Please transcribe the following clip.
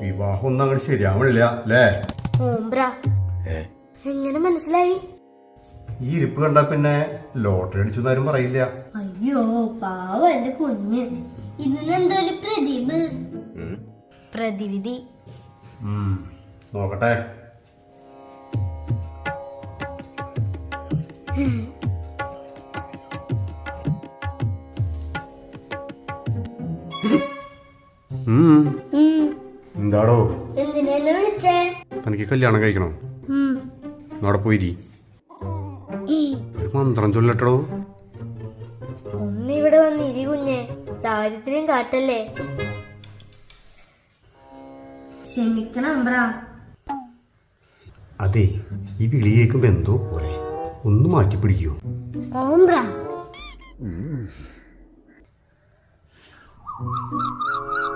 വിവാഹം ഒന്നും അങ്ങനെ ശരിയാവണില്ല അല്ലേ? എങ്ങനെ മനസ്സിലായി? ഈ ഇരിപ്പ് കണ്ടാ പിന്നെ ലോട്ടറി അടിച്ചു ആരും പറയില്ല. അയ്യോ പാവ എന്റെ കുഞ്ഞ്. ഇതിനെന്തോ ഒരു പ്രതിഭ പ്രതിവിധി. ഉം, നോക്കട്ടെ. ഉം, എന്താടോ? തനിക്ക് കല്യാണം കഴിക്കണോ. അവിടെ പോയിരി. ഒരു മന്ത്രം ചൊല്ലട്ടോ ഒന്നിവിടെ വന്ന് ഇരി കുഞ്ഞെ. ദാരിദ്ര്യം കാട്ടല്ലേ. ക്ഷമിക്കണം അമ്പ്ര. അതെ ഈ വിളി കേൾക്കുമ്പോ എന്തോ പോലെ. ഒന്ന് മാറ്റി പിടിക്കൂ. ഓംബ്ര